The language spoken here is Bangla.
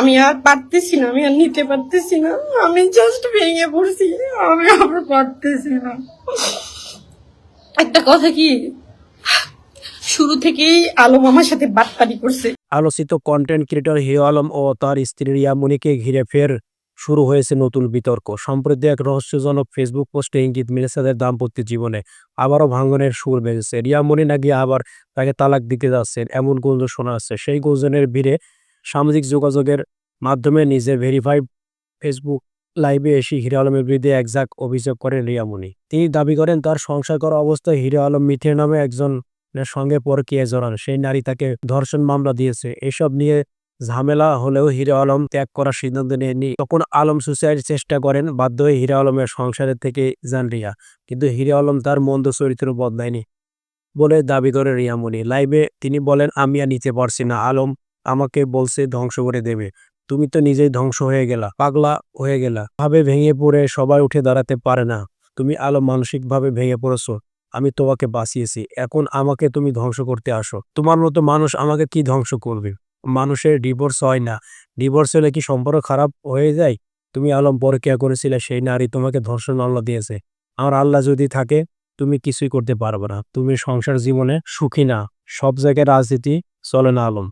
আমি আর পারতেছি না, আমি আর নিতে পারতেছি না, আমি জাস্ট ভেঙে পড়ছি, আমি আর পারতেছি না। একটা কথা কি? শুরু থেকেই আলম আমার সাথে বাটপারি করছে। আলোচিত কন্টেন্ট ক্রিয়েটর হিরো আলম ও তার স্ত্রী রিয়ামণিকে ঘিরে ফের শুরু হয়েছে নতুন বিতর্ক। সম্প্রতি এক রহস্যজনক ফেসবুক পোস্টে ইঙ্গিত মিলেছে তাদের দাম্পত্য জীবনে। আবারও ভাঙনের সুর বেজেছে। রিয়ামণি নাকি আবার তাকে তালাক দিতে যাচ্ছেন, এমন গুঞ্জন শোনা যাচ্ছে। সেই গুঞ্জনের ভিড়ে সামাজিক যোগাযোগের মাধ্যমে নিজের ভেরিফাইড ফেসবুক লাইভে এসে হিরো আলমের বিরুদ্ধে একজাক অভিযোগ করেন রিয়ামণি তিনি দাবি করেন, তার সংসার করা অবস্থায় হিরো আলম মিথির নামে একজন সঙ্গে পরকীয়া জড়ান। সেই নারী তাকে ধর্ষণ মামলা দিয়েছে। এসব নিয়ে ঝামেলা হলেও হিরো আলম ত্যাগ করার সিদ্ধান্ত নেয়নি তখন আলম সুসাইড চেষ্টা করেন, বাধ্য হয়ে হিরো আলমের সংসারের থেকে যান রিয়া। কিন্তু হিরো আলম তার মন্দ চরিত্র বদলায়নি বলে দাবি করে রিয়ামণি লাইভে তিনি বলেন, আমি আর নিতে পারছি না। আলম আমাকে বলছে ধ্বংস করে দেবে। তুমি তো নিজেই ধ্বংস হয়ে গেলা, পাগলা হয়ে গেলা। ভাবে ভেঙে পড়ে সবাই উঠে দাঁড়াতে পারে না। তুমি আলম মানসিকভাবে ভেঙে পড়েছো। আমি তোমাকে বাঁচিয়েছি। এখন আমাকে তুমি ধ্বংস করতে আসো। তোমার মতো মানুষ আমাকে কি ধ্বংস করবে? মানুষের ডিভোর্স হয় না। ডিভোর্স হলে কি সম্পর্ক খারাপ হয়ে যায়? তুমি আলম পরকিয়া করেছিলে, সেই নারী তোমাকে ধর্ষণ আল্লাহ দিয়েছে। আমার আল্লাহ যদি থাকে, তুমি কিছুই করতে পারবে না। তুমি সংসার জীবনে সুখী না। সব জায়গায় রাজনীতি চলে না আলম।